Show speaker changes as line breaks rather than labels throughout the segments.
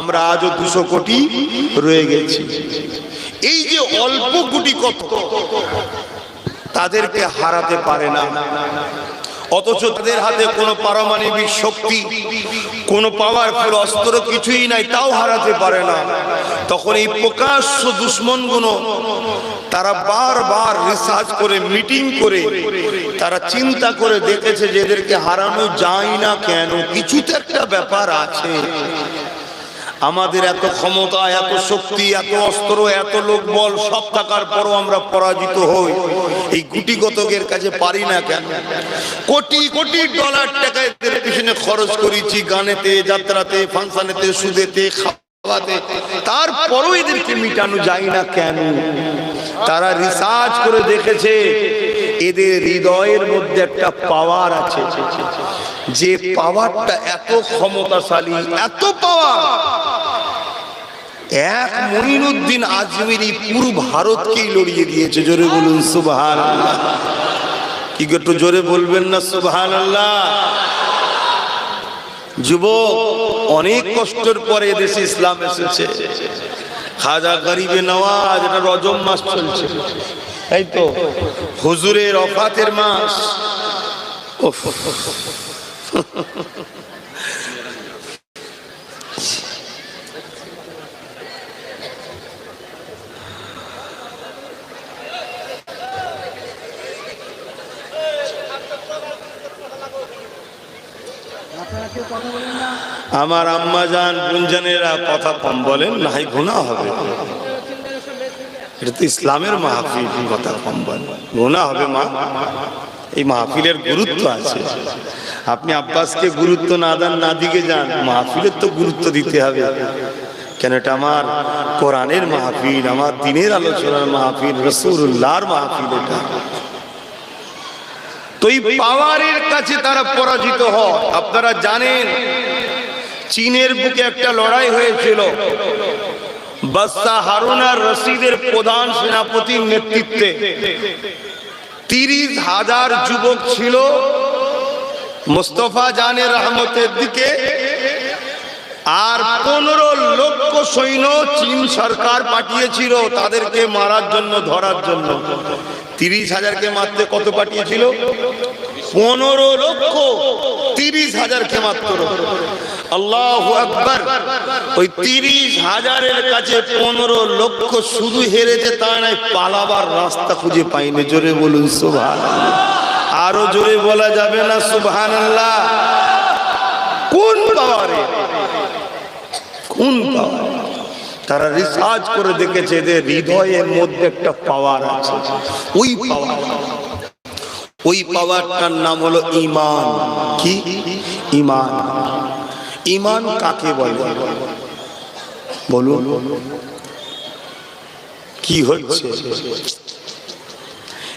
আমরা আজও দুশো কোটি রয়ে গেছি। এই যে অল্প কোটি কত, তাদেরকে হারাতে পারে না। অথচ তাদের হাতে কোনো পারমাণবিক শক্তি, কোনো পাওয়ারফুল অস্ত্র কিছুই নাই, তাও হারাতে পারে না। তখন এই প্রকাশ্য দুশ্মনগুলো, তারা বারবার রিসার্চ করে মিটিং করে, তারা চিন্তা করে দেখেছে যে এদেরকে হারানো যায় না কেন, কিছু তো একটা ব্যাপার আছে। আমাদের এত ক্ষমতা, এত শক্তি, এত অস্ত্র, এত লোক বল, সব থাকার পরও আমরা পরাজিত হই। এই গুটি গতকের কাছে পারি না কেন? কোটি কোটি ডলার টাকা এদের পিছনে খরচ করেছি, গানেতে, যাত্রাতে, ফাংশনেতে, সুদেতে, খাওয়াতে। তারপরও এদেরকে মিটানো যায় না কেন? তারা রিসার্চ করে দেখেছে এদের হৃদয়ের মধ্যে একটা পাওয়ার আছে। যে পাওয়ারটা এত ক্ষমতাশালী, এত পাওয়ার এক মঈনুদ্দিন আজমিরি পুরো ভারতকেই লড়িয়ে দিয়েছে, জোরে বলুন সুবহান কি একটু জোরে বলবেন না সুবহান আল্লাহ যুবক, অনেক কষ্টের পরে এদেশে ইসলাম এসেছে। খাজা গরিবে নওয়াজ, এটা রজম মাস চলছে। তাই তো, হুজুরের অফাতের মাস। আমার আম্মা যান, গুঞ্জনেরা কথা কম বলেন, নাই গুণা হবে। এটা তো ইসলামের মাহফিল কথা কম বলেন গুণা হবে, মা। এই মাহফিলের গুরুত্ব আছে। আপনি আব্বাসকে গুরুত্ব না দেন না দিকে যান, মাহফিলের তো গুরুত্ব দিতে হবে। কেন এটা আমার কোরআনের মাহফিল, আমার দিনের আলোচনার মাহফিল রসুল্লাহর মাহফিল এটা। তো এই পাওয়ারের কাছে তারা পরাজিত হয় আপনারা জানেন, চীনের বুকে একটা লড়াই হয়েছিল। বাদশাহ হারুন আর রশিদের প্রধান সেনাপতির নেতৃত্বে তিরিশ হাজার যুবক ছিল। মোস্তফা জানের রহমতের দিকে আর পনেরো লক্ষ সৈন্য চীন সরকার পাঠিয়েছিল তাদেরকে মারার জন্য, ধরার জন্য। তিরিশ হাজারকে মারতে কত পাঠিয়েছিল? পনেরো লক্ষ তিরিশ হাজারকে মাত্র আল্লাহ আকবর। ওই তিরিশ হাজারের কাছে পনেরো লক্ষ শুধু হেরেছে, তা নয়, পালাবার রাস্তা খুঁজে পাইনি। জোরে বলুন সুভান আরও জোরে বলা যাবে না সুভান আল্লাহ কোন পাওয়ারে? কোন পাওয়ার? তারা রিসার্চ করে দেখেছে যে হৃদয়ের মধ্যে একটা পাওয়ার আছে। ওই পাওয়ার। ওই পাওয়ারটার নাম হলো ইমান। কি? ইমান। ইমান কাকে বলে? বলুন। কি হচ্ছে?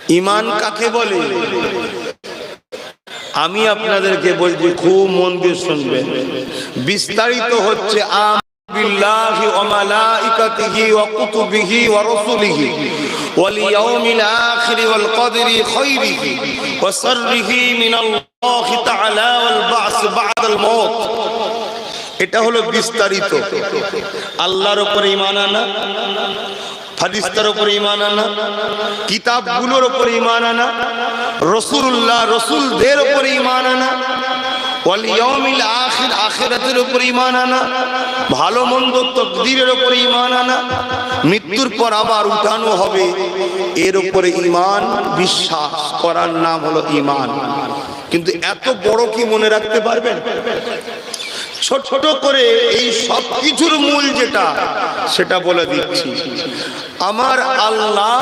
ইমান কাকে বলে? আমি আপনাদেরকে বলছি, খুব মন দিয়ে শুনবেন। বিস্তারিত হচ্ছে, আম বিল্লাহি ওয়া মালাইকাতিহি ওয়া কুতুবিহি ওয়া রাসূলিহি। ওয়াল কদরি খাইরিহি ওয়া শাররিহি মিনাল্লাহি তাআলা ওয়াল বা'স বা'দাল মাউত। এটা হলো বিস্তারিত। আল্লাহর উপরে ঈমান আনা ফারিস্তার উপর ইমান আনা, কিতাবগুলোর উপর ইমান আনা রসুল্লাহ রসুলদের উপর ইমান আনা আনা ভালো মন্দ ইমান আনা, মৃত্যুর পর আবার উঠানো হবে। এর উপরে ইমান বিশ্বাস করার নাম হলো ইমান কিন্তু এত বড় কি মনে রাখতে পারবেন? ছোট ছোট করে এই সব কিছুর মূল যেটা, সেটা বলে দিচ্ছি। আমার আল্লাহ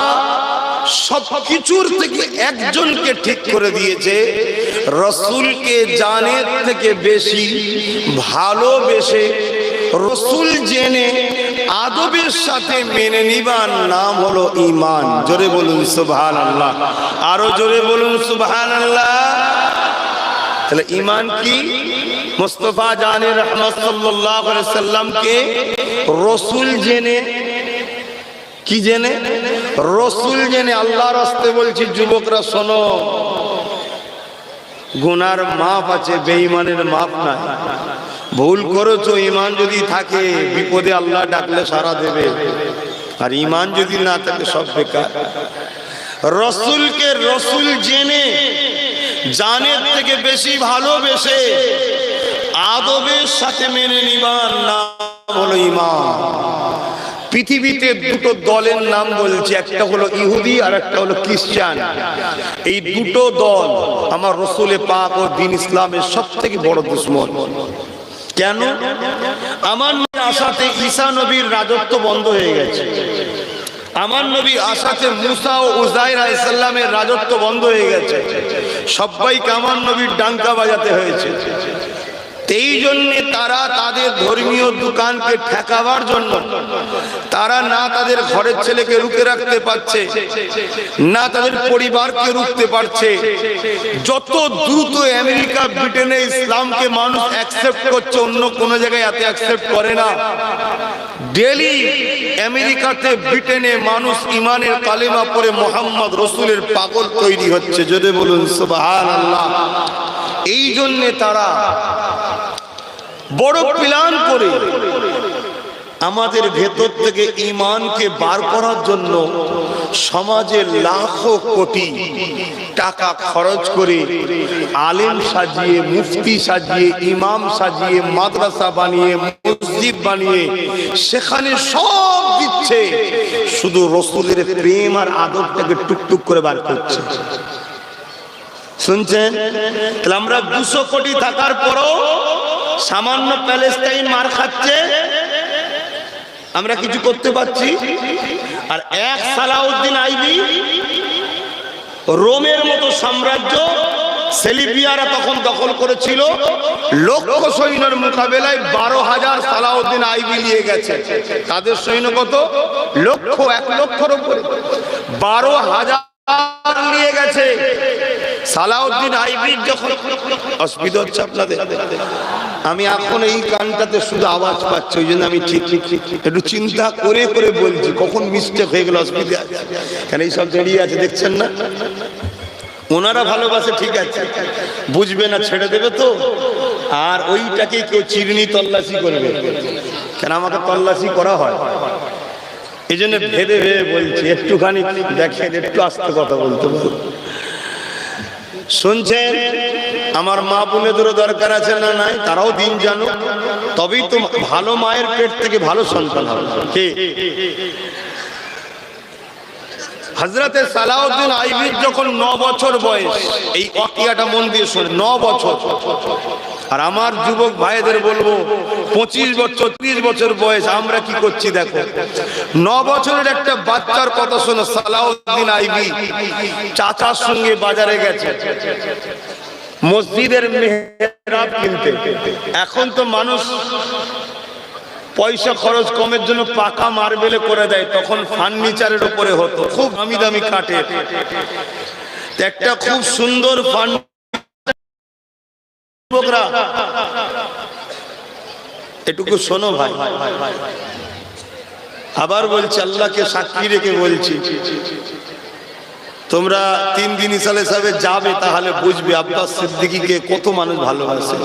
সব কিছুর থেকে একজনকে ঠিক করে দিয়েছে। রসুলকে জানের থেকে বেশি ভালোবেসে রসুল জেনে আদবের সাথে মেনে নিবার নাম হলো ইমান জোরে বলুন সুবহান আল্লাহ আরও জোরে বলুন সুবহান আল্লাহ তাহলে ইমান কি? মুস্তফা জানে রহমত আলাইহি সাল্লামকে রসুল জেনে কি জেনে? রসুল জেনে, আল্লাহর আসতে বলছি, যুবকরা শোনো, গুনার মাপ আছে, বেঈমানের মাপ নাই। ভুল করেছ ইমান যদি থাকে, বিপদে আল্লাহ ডাকলে সারা দেবে। আর ইমান যদি না থাকে, সব বেকার। রসুলকে রসুল জেনে, জানের থেকে বেশি ভালোবেসে, আদবের সাথে মেনে নিবার নাম হলো ইমান পৃথিবীতে দুটো দলের নাম বলছে, একটা হলো ইহুদি আর একটা হলো খ্রিস্টান। এই দুটো দল আমার রসুলে পাক ও দিন ইসলামের সব থেকে বড় দুশ্মন। কেন? আমার আশাতে ঈসা নবীর রাজত্ব বন্ধ হয়ে গেছে। আমার নবী আশাতে মুসা ও আলাইসাল্লামের রাজত্ব বন্ধ হয়ে গেছে। সবাইকে আমার নবীর ডাঙ্কা বাজাতে হয়েছে। এই জন্যে তারা তাদের ধর্মীয় দোকানকে ঠেকাবার জন্য, তারা না তাদের ঘরের ছেলেকে রুখে রাখতে পারছে, না তাদের পরিবারকে রুখতে পারছে। যত দ্রুত আমেরিকা ব্রিটেনে ইসলামকে মানুষ অ্যাকসেপ্ট করছে, অন্য কোনো জায়গায় এত অ্যাকসেপ্ট করে না। ডেলি আমেরিকাতে ব্রিটেনে মানুষ ইমানের কালেমা পরে মোহাম্মদ রসুলের পাগল তৈরি হচ্ছে। যদি বলুন আল্লাহ এই জন্যে তারা বড় প্ল্যান করে আমাদের ভেতর থেকে ইমানকে বার করার জন্য সমাজে লাখো কোটি টাকা খরচ করে আলেম সাজিয়ে, মুফতি সাজিয়ে, ইমাম সাজিয়ে, মাদ্রাসা বানিয়ে, মসজিদ বানিয়ে সেখানে সব দিচ্ছে। শুধু রসুলের প্রেম আর আদবটাকে টুকটুক করে বার করছে। শুনছেন? তাহলে আমরা দুশো কোটি থাকার পরও সামান্য প্যালেস্টাইন মার খাচ্ছে। আমরা কিছু করতে পারছি। আর এক সালাউদ্দিন আইবি, রোমের মতো সাম্রাজ্য সেলিবিয়ারা তখন দখল করেছিল। লক্ষ সৈন্যের মোকাবেলায় বারো হাজার সালাউদ্দিন আইবি নিয়ে গেছে। তাদের সৈন্য কত? লক্ষ এক লক্ষর উপরে। বারো হাজার নিয়ে গেছে। সালাউদ্দিন আইবির যখন অসুবিধা হচ্ছে আপনাদের, আমি এখন এই গানটাতে শুধু আওয়াজ পাচ্ছি, ওই জন্য আমি ঠিক ঠিক একটু চিন্তা করে করে বলছি, কখন মিস্টেক হয়ে গেল, অসুবিধা কেন এই সব দাঁড়িয়ে আছে, দেখছেন না? ওনারা ভালোবাসে, ঠিক আছে, বুঝবে না, ছেড়ে দেবে তো। আর ওইটাকে কেউ চিরনি তল্লাশি করবে। কেন আমাকে তল্লাশি করা হয়? এই জন্য ভেবে ভেবে বলছি, একটুখানি দেখেন, একটু আস্তে কথা বলতে পারব শুনছেন? আমার মা বোনেদেরও দরকার আছে না নাই? তারাও দিন জানো তবেই তো ভালো মায়ের পেট থেকে ভালো সন্তান হবে। হজরতে সালাউদ্দিন আইবির যখন ন বছর বয়স, এই অকিয়াটা মন দিয়ে শোনে, ন বছর। আর আমার যুবক ভাইদের বলব, পঁচিশ বছর, ত্রিশ বছর বয়স, আমরা কি করছি দেখো? ন বছরের একটা বাচ্চার কথা শোনো, সালাউদ্দিন আইবি, চাচার সঙ্গে বাজারে গেছে। মসজিদের মেহরাব কিনতে। এখন তো মানুষ পয়সা খরচ কমের জন্য পাকা মার্বেলে করে দেয়, তখন ফার্নিচারের উপরে হতো। খুব দামি দামি কাঠে একটা খুব সুন্দর এটুকু শোনো ভাই। আবার বলছি, আল্লাহকে সাক্ষী রেখে বলছি। তোমরা তিন দিন ইসালে সাহেব যাবে, তাহলে বুঝবে আব্বাস সিদ্দিকিকে কত মানুষ ভালোবাসে।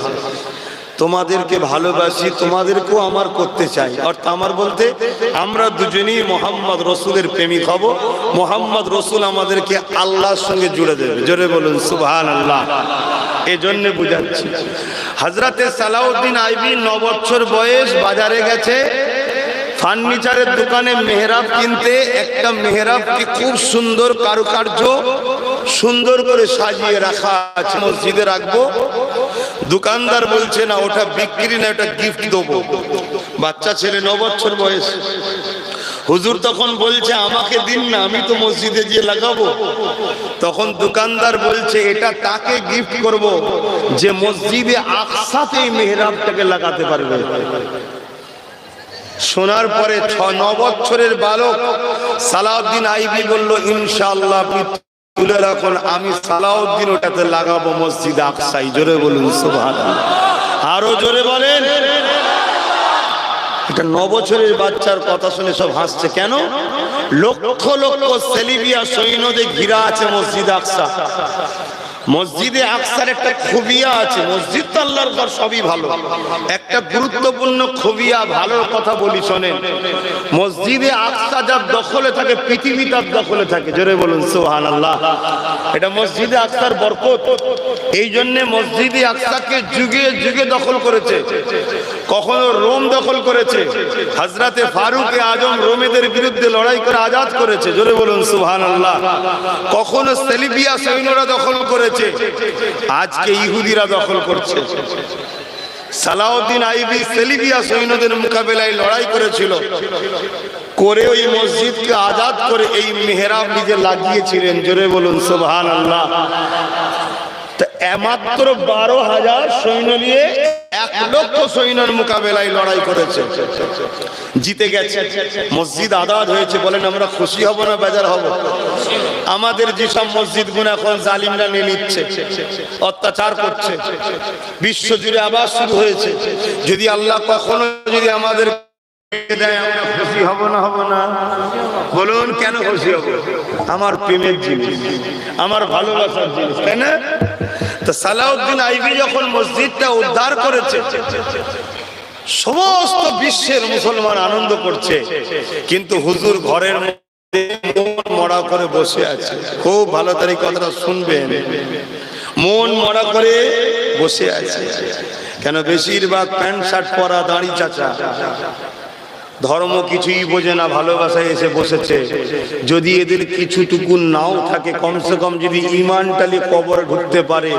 তোমাদেরকে ভালোবাসি, তোমাদেরকেও আমার করতে চাই। অর্থাৎ আমার বলতে, আমরা দুজনেই মোহাম্মদ রসুলের প্রেমিক হব। মোহাম্মদ রসুল আমাদেরকে আল্লাহর সঙ্গে জুড়ে দেবে। জোরে বলুন সুবহান আল্লাহ এই জন্য বুঝাচ্ছি। হাজরাতে সালাউদ্দিন আইবি ন বছর বয়স বাজারে গেছে, ফার্নিচারের দোকানে মেহরাব কিনতে, একটা মেহরাবকে খুব সুন্দর কারুকার্য সুন্দর করে সাজিয়ে রাখা আছে, মসজিদে রাখব। দোকানদার বলছে, না, ওটা বিক্রি না, ওটা গিফট দেবো। বাচ্চা ছেলে ন বছর বয়স। হুজুর তখন বলছে, আমাকে দিন না, আমি তো মসজিদে গিয়ে লাগাবো। তখন দোকানদার বলছে, এটা তাকে গিফট করব যে মসজিদে আকসাতে মেহরাবটাকে লাগাতে পারবে। শোনার পরে ছ, ন বছরের বালক সালাউদ্দিন আইবি বলল, ইনশাআল্লাহ, আপনি তুলে রাখুন, আমি সালাউদ্দিন ওটাতে লাগাবো মসজিদ আকসাই। জোরে বলুন, সুবহানাল্লাহ। আরও জোরে বলেন। এটা নবছরের বছরের বাচ্চার কথা শুনে সব হাসছে। কেন? লক্ষ লক্ষ সেলিবিয়া সৈন্যদের ঘিরা আছে মসজিদ আকসা। মসজিদে আকসার একটা খুবিয়া আছে, মসজিদ তো আল্লাহর ঘর, সবই ভালো। একটা গুরুত্বপূর্ণ খুবিয়া, ভালো কথা বলি, শোনেন। মসজিদে আকসা যার দখলে থাকে, পৃথিবী তার দখলে থাকে, জোরে বলুন সোহান আল্লাহ এটা মসজিদে আকসার বরকত। এই জন্যে মসজিদে আকসাকে যুগে যুগে দখল করেছে। কখনো রোম দখল করেছে। হাজরাতে ফারুক আজম রোমেদের বিরুদ্ধে লড়াই করে আজাদ করেছে, জোরে বলুন সুহান আল্লাহ কখনো সেলিবিয়া সৈন্যরা দখল করেছে। আজকে ইহুদিরা দখল করছে। সালাউদ্দিন আইবি সেলিবিয়া সৈন্যদের মোকাবেলায় লড়াই করেছিল। করে ওই মসজিদকে আজাদ করে এই মেহরাব নিজে লাগিয়েছিলেন। জোরে বলুন সোভান আল্লাহ মাত্র বারো হাজার সৈন্য নিয়ে লক্ষ সৈন্যের মোকাবেলায় লড়াই করেছে। জিতে গেছে। মসজিদ আজাদ হয়েছে বলেন আমরা খুশি হব না বেজার হব? আমাদের যেসব মসজিদ গুণ এখন জালিমরা নিয়ে নিচ্ছে, অত্যাচার করছে বিশ্ব জুড়ে আবার শুরু হয়েছে। যদি আল্লাহ কখনো যদি আমাদের খুশি হব না? বলুন, কেন খুশি হব? আমার প্রেমের জিনিস, আমার ভালোবাসার জিনিস, তাই না? তো সালাউদ্দিন আইবি যখন মসজিদটা উদ্ধার করেছে, সমস্ত বিশ্বের মুসলমান আনন্দ করছে, কিন্তু হুজুর ঘরের মরা করে বসে আছে। খুব ভালো তারিখ কথাটা শুনবেন। মন মরা করে বসে আছে। কেন বেশিরভাগ প্যান্ট শার্ট পরা দাঁড়ি চাচা। ধর্ম কিছুই বোঝে না, ভালোবাসায় এসে বসেছে। যদি এদের কিছুটুকু নাও থাকে, কমসে কম যদি ইমানটালি কবর ঢুকতে পারে,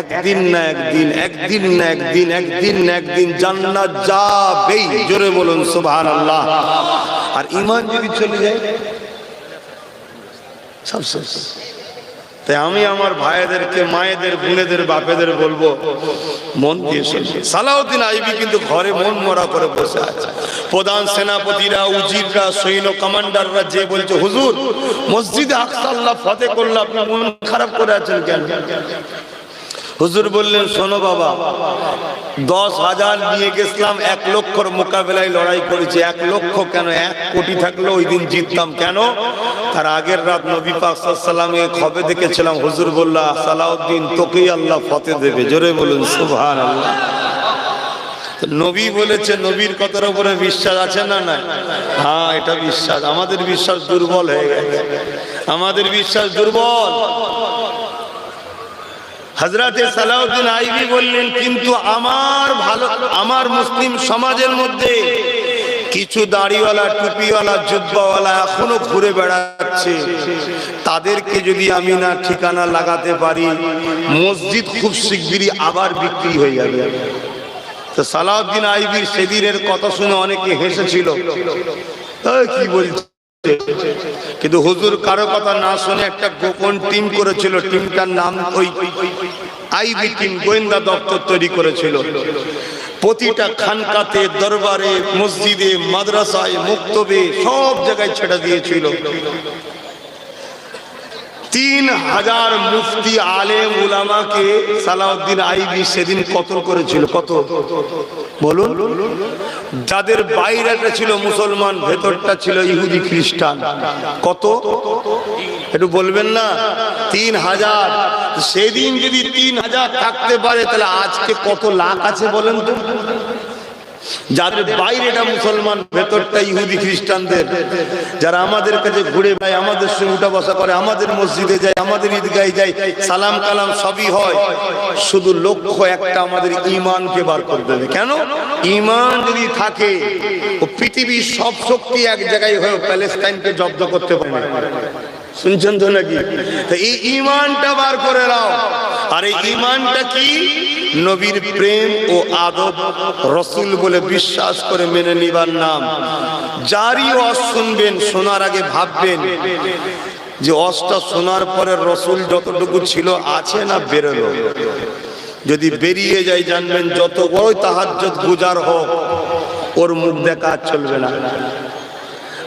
একদিন না একদিন একদিন না একদিন একদিন না একদিন জান্নাত যাবেই। জোরে বলুন সুবহান আল্লাহ আর ইমান যদি চলে যায়, সব শেষ। তাই আমি আমার ভাইদেরকে, মায়েদের, বোনেদের, বাপেদের বলব, মন দিয়ে শুনবে। সালাউদ্দিন আইবি কিন্তু ঘরে মন মরা করে বসে আছে। প্রধান সেনাপতিরা, উজিররা, সৈন্য কমান্ডাররা যে বলছে, হুজুর, মসজিদে আকসাল্লাহ ফতে করলে আপনি মন খারাপ করে আছেন কেন? হুজুর বললেন, শোনো বাবা, দশ হাজার নিয়ে গেছিলাম, এক লক্ষর মোকাবেলায় লড়াই করেছি, এক লক্ষ কেন? এক কোটি থাকলে, ওই দিন জিততাম কেন? তার আগের রাত নবী পাক সাল্লামে খবে দেখেছিলাম, হুজুর বললা সালাউদ্দিন, তোকেই আল্লাহ ফতে দেবে। জোরে বলুন সুবহান আল্লাহ নবী বলেছে, নবীর কথার উপরে বিশ্বাস আছে না না হ্যাঁ এটা বিশ্বাস। আমাদের বিশ্বাস দুর্বল হয়ে গেছে। আমাদের বিশ্বাস দুর্বল। হজরতে সালাউদ্দিন আইবি বললেন, কিন্তু আমার ভালো, আমার মুসলিম সমাজের মধ্যে কিছু দাড়িওয়ালা, টুপিওয়ালা, জুব্বাওয়ালা এখনও ঘুরে বেড়াচ্ছে। তাদেরকে যদি আমি না ঠিকানা লাগাতে পারি, মসজিদ খুব শিগগিরই আবার বিক্রি হয়ে যাবে। তো সালাউদ্দিন আইবির সেদিনের কথা শুনে অনেকে হেসেছিল। কি বলছে? কিন্তু হুজুর কারও কথা না শুনে একটা গোপন টিম করেছিল, টিমটার নাম ওই আইবি টিম, গোয়েন্দা দপ্তর তৈরি করেছিল। প্রতিটা খানকাতে, দরবারে, মসজিদে, মাদ্রাসায়, মুক্তবে সব জায়গায় ছেড়ে দিয়েছিল। তিন হাজার মুফতি আলেম উলামাকে সালাউদ্দিন আইবি সেদিন কতল করেছিল, কত? বলুন। যাদের বাইরেটা ছিল মুসলমান, ভেতরটা ছিল ইহুদি খ্রিস্টান। কত? একটু বলবেন না? তিন হাজার সেদিন যদি তিন হাজার থাকতে পারে, তাহলে আজকে কত লাখ আছে বলেন তো? যাদের বাইরেটা মুসলমান, ভেতরটা ইহুদি খ্রিস্টানদের। যারা আমাদের কাছে ঘুরে বেড়ায়, আমাদের সঙ্গে উঠা বসা করে, আমাদের মসজিদে যায়, আমাদের ঈদগায় যায়, সালাম কালাম সবই হয়। শুধু লক্ষ্য একটা আমাদের ইমানকে বার করে দেবে কেন? ইমান যদি থাকে, ও পৃথিবীর সব শক্তি এক জায়গায় হয়ে প্যালেস্টাইনকে জব্দ করতে পারে। শুনছেন তো নাকি? এই ইমানটা বার করে নাও। আর এই ইমানটা কি? নবীর প্রেম ও আদব রসুল বলে বিশ্বাস করে মেনে নিবার নাম। যারই অস শুনবেন, শোনার আগে ভাববেন যে অসটা শোনার পরে রসুল যতটুকু ছিল, আছে না বেরোলো? যদি বেরিয়ে যায়, জানবেন যত বড়ই তাহাজ্জত গুজার হোক, ওর মুখ দেখা চলবে না।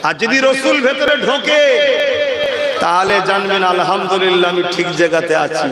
আর যদি রসুল ভেতরে ঢোকে তাহলে জানবেন আলহামদুলিল্লাহ আমি ঠিক জায়গাতে আছি।